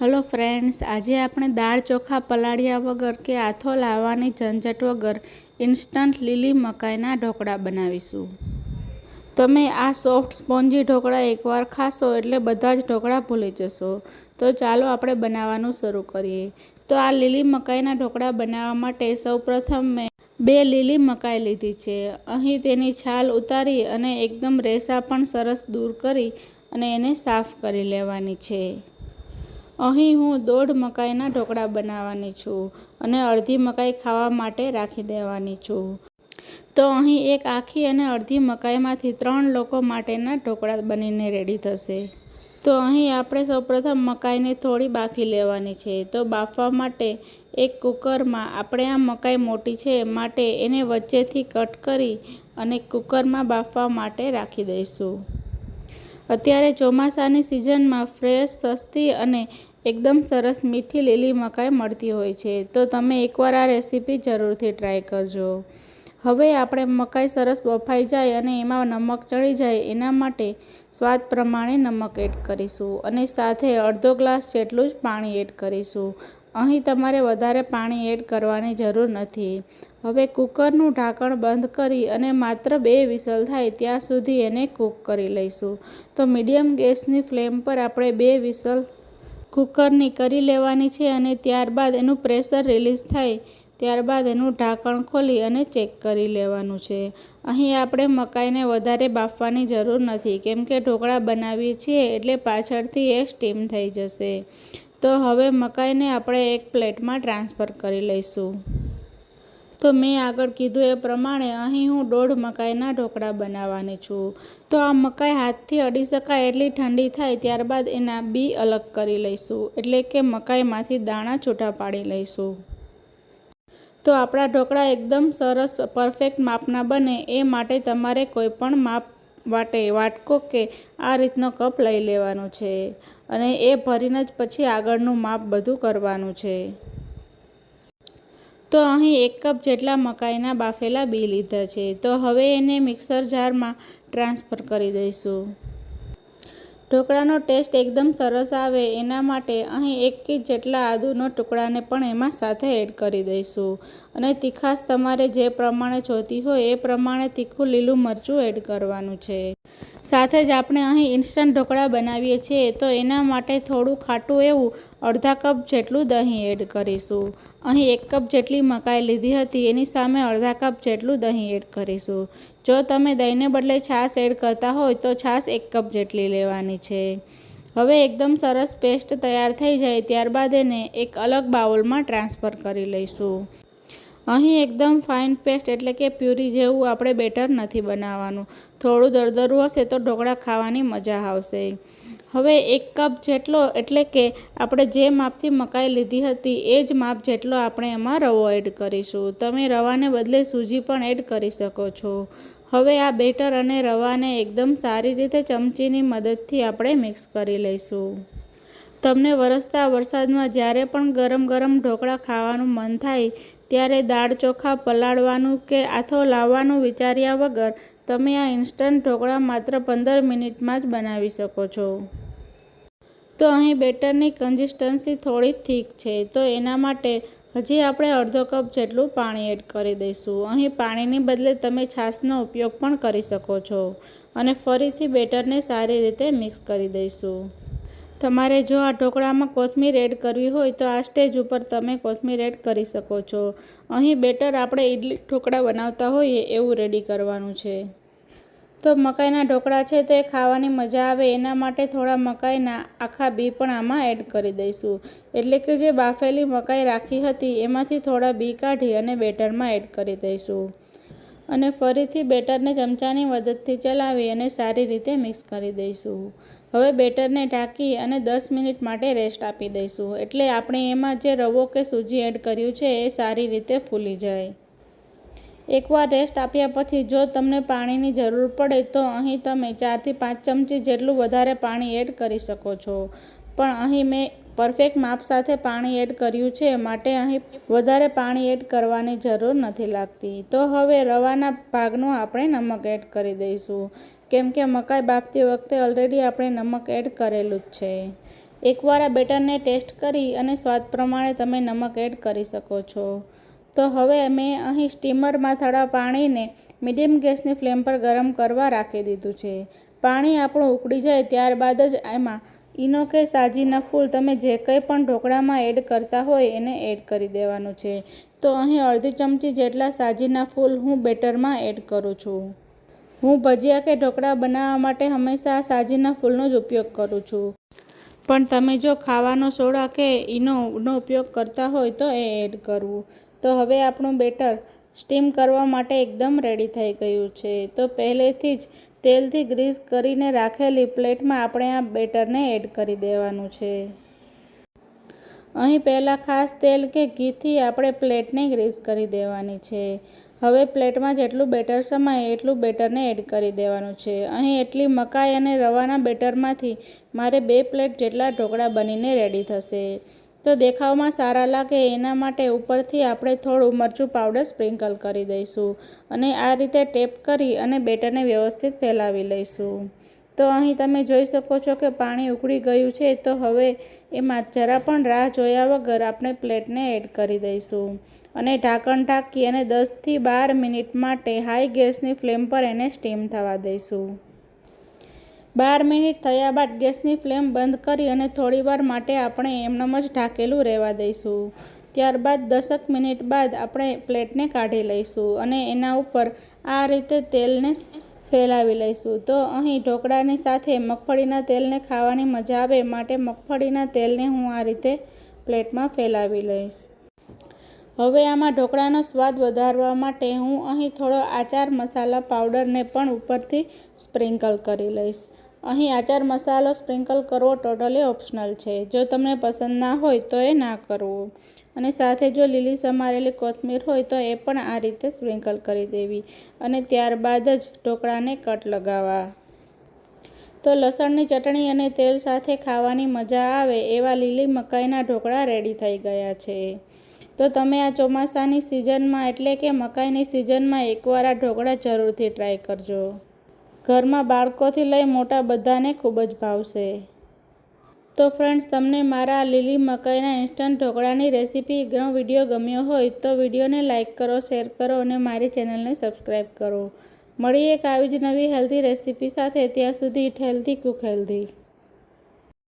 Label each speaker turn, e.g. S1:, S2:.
S1: Hello friends, આજે આપણે દાળ ચોખા પલાળ્યા વગર કે આથો લાવવાની ઝંઝટ વગર ઇન્સ્ટન્ટ લીલી મકાઈના ઢોકળા બનાવીશું. તમે આ સોફ્ટ સ્પોન્જી ઢોકળા એકવાર ખાશો એટલે બધા જ ઢોકળા ભૂલી જશો. તો ચાલો આપણે બનાવવાનું શરૂ કરીએ. તો આ લીલી મકાઈના ઢોકળા બનાવવા માટે સૌપ્રથમ મેં બે લીલી મકાઈ લીધી છે. અહીં તેની છાલ ઉતારી અને એકદમ રેસા પણ સરસ દૂર કરી અને એને સાફ કરી લેવાની છે. અહીં હું દોઢ મકાઈના ઢોકળા બનાવવાની છું અને અડધી મકાઈ ખાવા માટે રાખી દેવાની છું. તો અહીં એક આખી અને અડધી મકાઈમાંથી ત્રણ લોકો માટેના ઢોકળા બનીને રેડી થશે. તો અહીં આપણે સૌપ્રથમ મકાઈને થોડી બાફી લેવાની છે. તો બાફવા માટે એક કુકરમાં આપણે આ મકાઈ મોટી છે માટે એને વચ્ચેથી કટ કરી અને કુકરમાં બાફવા માટે રાખી દઈશું. અત્યારે ચોમાસાની સિઝનમાં ફ્રેશ સસ્તી અને એકદમ સરસ મીઠી લીલી મકાઈ મળતી હોય છે. તો તમે એકવાર આ રેસીપી જરૂરથી ટ્રાય કરજો. હવે આપણે મકાઈ સરસ બફાઈ જાય અને એમાં નમક ચડી જાય એના માટે સ્વાદ પ્રમાણે નમક એડ કરીશું અને સાથે અડધો ગ્લાસ જેટલું જ પાણી એડ કરીશું. અહીં તમારે વધારે પાણી એડ કરવાની જરૂર નથી. હવે કુકરનું ઢાંકણ બંધ કરી અને માત્ર બે વિસલ થાય ત્યાં સુધી એને કૂક કરી લઈશું. તો મીડિયમ ગેસની ફ્લેમ પર આપણે બે વિસલ કુકરની કરી લેવાની છે અને ત્યારબાદ એનું પ્રેશર રિલીઝ થાય, ત્યારબાદ એનું ઢાંકણ ખોલી અને ચેક કરી લેવાનું છે. અહીં આપણે મકાઈને વધારે બાફવાની જરૂર નથી, કેમ કે ઢોકળા બનાવીએ છીએ એટલે પાછળથી એ સ્ટીમ થઈ જશે. તો હવે મકાઈને આપણે એક પ્લેટમાં ટ્રાન્સફર કરી લઈશું. તો મેં આગળ કીધું એ પ્રમાણે અહીં હું દોઢ મકાઈના ઢોકળા બનાવવાની છું. તો આ મકાઈ હાથથી અડી શકાય એટલી ઠંડી થાય ત્યારબાદ એના બી અલગ કરી લઈશું. એટલે કે મકાઈમાંથી દાણા છૂટા પાડી લઈશું. તો આપણા ઢોકળા એકદમ સરસ, પરફેક્ટ માપના બને એ માટે તમારે કોઈ પણ માપ વાટે, વાટકો કે આ રીતનો કપ લઈ લેવાનો છે. અને એ ભરીને જ પછી આગળનું માપ બધું કરવાનું છે. તો અહીં એક કપ જેટલા મકાઈના બાફેલા બી લીધા છે. તો હવે એને મિક્સર જારમાં ટ્રાન્સફર કરી દઈશું. ઢોકળાનો ટેસ્ટ એકદમ સરસ આવે એના માટે અહીં એક કે જેટલા આદુનો ટુકડાને પણ એમાં સાથે એડ કરી દઈશું. અને તીખાશ તમારે જે પ્રમાણે જોતી હોય એ પ્રમાણે તીખું લીલું મરચું એડ કરવાનું છે. સાથે જ આપણે અહીં ઇન્સ્ટન્ટ ઢોકળા બનાવીએ છીએ, તો એના માટે થોડું ખાટું એવું, અડધા કપ જેટલું દહીં એડ કરીશું. અહીં એક કપ જેટલી મકાઈ લીધી હતી, એની સામે અડધા કપ જેટલું દહીં એડ કરીશું. જો તમે દહીંને બદલે છાશ એડ કરતા હોય, તો છાશ એક કપ જેટલી લેવાની છે. હવે એકદમ સરસ પેસ્ટ તૈયાર થઈ જાય, ત્યારબાદ એને એક અલગ બાઉલમાં ટ્રાન્સફર કરી લઈશું. અહીં એકદમ ફાઇન પેસ્ટ એટલે કે પ્યુરી જેવું આપણે બેટર નથી બનાવવાનું. થોડું દરદરું હશે તો ઢોકળા ખાવાની મજા આવશે. હવે એક કપ જેટલો એટલે કે આપણે જે માપથી મકાઈ લીધી હતી એ જ માપ જેટલો આપણે એમાં રવો એડ કરીશું. તમે રવાને બદલે સૂજી પણ એડ કરી શકો છો. હવે આ બેટર અને રવાને એકદમ સારી રીતે ચમચીની મદદથી આપણે મિક્સ કરી લઈશું. તમને વરસતા વરસાદમાં જ્યારે પણ ગરમ ગરમ ઢોકળા ખાવાનું મન થાય ત્યારે દાળ ચોખા પલાળવાનું કે આથો લાવવાનું વિચાર્યા વગર તમે આ ઇન્સ્ટન્ટ ઢોકળા માત્ર પંદર મિનિટમાં જ બનાવી શકો છો. તો અહીં બેટરની કન્સિસ્ટન્સી થોડી થીક છે, તો એના માટે હજી આપણે અડધો કપ જેટલું પાણી એડ કરી દઈશું. અહીં પાણીની બદલે તમે છાશનો ઉપયોગ પણ કરી શકો છો અને ફરીથી બેટરને સારી રીતે મિક્સ કરી દઈશું. તમારે જો આ ઢોકળામાં કોથમીર એડ કરવી હોય તો આ સ્ટેજ ઉપર તમે કોથમીર એડ કરી શકો છો. અહીં બેટર આપણે ઇડલી ઢોકળા બનાવતા હોઈએ એવું રેડી કરવાનું છે. તો મકાઈના ઢોકળા છે તો એ ખાવાની મજા આવે એના માટે થોડા મકાઈના આખા બી પણ આમાં એડ કરી દઈશું. એટલે કે જે બાફેલી મકાઈ રાખી હતી એમાંથી થોડા બી કાઢી અને બેટરમાં એડ કરી દઈશું. અને ફરીથી બેટરને ચમચાની મદદથી ચલાવી અને સારી રીતે મિક્સ કરી દઈશું. હવે બેટરને ઢાંકી અને દસ મિનિટ માટે રેસ્ટ આપી દઈશું. એટલે આપણે એમાં જે રવો કે સૂજી એડ કર્યું છે, એ સારી રીતે ફૂલી જાય. એકવાર રેસ્ટ આપ્યા પછી જો તમને પાણીની જરૂર પડે તો અહીં તમે ચારથી પાંચ ચમચી જેટલું વધારે પાણી એડ કરી શકો છો. પણ અહીં મેં પરફેક્ટ માપ સાથે પાણી એડ કર્યું છે, માટે અહીં વધારે પાણી એડ કરવાની જરૂર નથી લાગતી. તો હવે રવાના ભાગનું આપણે નમક એડ કરી દઈશું. કેમ કે મકાઈ બાફતી વખતે ઓલરેડી આપણે નમક એડ કરેલું જ છે. એકવાર આ બેટરને ટેસ્ટ કરી અને સ્વાદ પ્રમાણે તમે નમક એડ કરી શકો છો. તો હવે મેં અહીં સ્ટીમરમાં થોડા પાણીને મીડિયમ ગેસની ફ્લેમ પર ગરમ કરવા રાખી દીધું છે. પાણી આપણું ઉકળી જાય ત્યારબાદ જ એમાં ઈનો કે સાજીના ફૂલ તમે જે કંઈ પણ ઢોકળામાં એડ કરતા હોય એને એડ કરી દેવાનું છે. તો અહીં અડધી ચમચી જેટલા સાજીના ફૂલ હું બેટરમાં એડ કરું છું. હું ભજીયા કે ઢોકળા બનાવવા માટે હંમેશા સાજીના ફૂલનો જ ઉપયોગ કરું છું. પણ તમે જો ખાવાનો સોડા કે ઈનોનો ઉપયોગ કરતા હોય તો એ એડ કરવું. તો હવે આપણું બેટર સ્ટીમ કરવા માટે એકદમ રેડી થઈ ગયું છે. તો પહેલેથી જ તેલથી ગ્રીસ કરીને રાખેલી પ્લેટમાં આપણે આ બેટરને એડ કરી દેવાનું છે. અહીં પહેલાં ખાસ તેલ કે ઘીથી આપણે પ્લેટને ગ્રીસ કરી દેવાની છે. હવે પ્લેટમાં જેટલું બેટર સમાય એટલું બેટરને એડ કરી દેવાનું છે. અહીં એટલી મકાઈ અને રવાના બેટરમાંથી મારે બે પ્લેટ જેટલા ઢોકળા બનીને રેડી થશે. તો દેખાવમાં સારા લાગે એના માટે ઉપરથી આપણે થોડું મરચું પાવડર સ્પ્રિંકલ કરી દઈશું અને આ રીતે ટેપ કરી અને બેટરને વ્યવસ્થિત ફેલાવી લઈશું. તો અહીં તમે જોઈ શકો છો કે પાણી ઉકળી ગયું છે, તો હવે એમાં જરા પણ રાહ જોયા વગર આપણે પ્લેટને એડ કરી દઈશું. અને ઢાંકણ ઢાંકી અને દસથી બાર મિનિટ માટે હાઈ ગેસની ફ્લેમ પર એને સ્ટીમ થવા દઈશું. બાર મિનિટ થયા બાદ ગેસની ફ્લેમ બંધ કરી અને થોડીવાર માટે આપણે એમનેમ જ ઢાંકેલું રહેવા દઈશું. ત્યારબાદ દસક મિનિટ બાદ આપણે પ્લેટને કાઢી લઈશું અને એના ઉપર આ રીતે તેલને ફેલાવી લઈશું. તો અહીં ઢોકળાની સાથે મગફળીના તેલને ખાવાની મજા આવે માટે મગફળીના તેલને હું આ રીતે પ્લેટમાં ફેલાવી લઈશ. હવે આમાં ઢોકળાનો સ્વાદ વધારવા માટે હું અહીં થોડો આચાર મસાલા પાવડરને પણ ઉપરથી સ્પ્રિંકલ કરી લઈશ. અહીં આચાર મસાલો સ્પ્રિંકલ કરવો ટોટલી ઓપ્શનલ છે. જો તમને પસંદ ના હોય તો એ ના કરવું. અને સાથે જો લીલી સમારેલી કોથમીર હોય તો એ પણ આ રીતે સ્પ્રિંકલ કરી દેવી. અને ત્યારબાદ જ ઢોકળાને કટ લગાવવા. તો લસણની ચટણી અને તેલ સાથે ખાવાની મજા આવે એવા લીલી મકાઈના ઢોકળા રેડી થઈ ગયા છે. તો તમે આ ચોમાસાની સિઝનમાં એટલે કે મકાઈની સિઝનમાં એકવાર આ ઢોકળા જરૂરથી ટ્રાય કરજો. ઘરમાં બાળકોથી લઈ મોટા બધાને ખૂબ જ ભાવશે. તો ફ્રેન્ડ્સ તમને મારા લીલી મકાઈના ઇન્સ્ટન્ટ ઢોકળાની રેસીપીનો વીડિયો ગમ્યો હોય તો વિડીયોને લાઇક કરો શેર કરો અને મારી ચેનલને સબસ્ક્રાઈબ કરો. મળીએ એક આવી જ નવી હેલ્ધી રેસીપી સાથે ત્યાં સુધી ઇટ હેલ્ધી કુક હેલ્ધી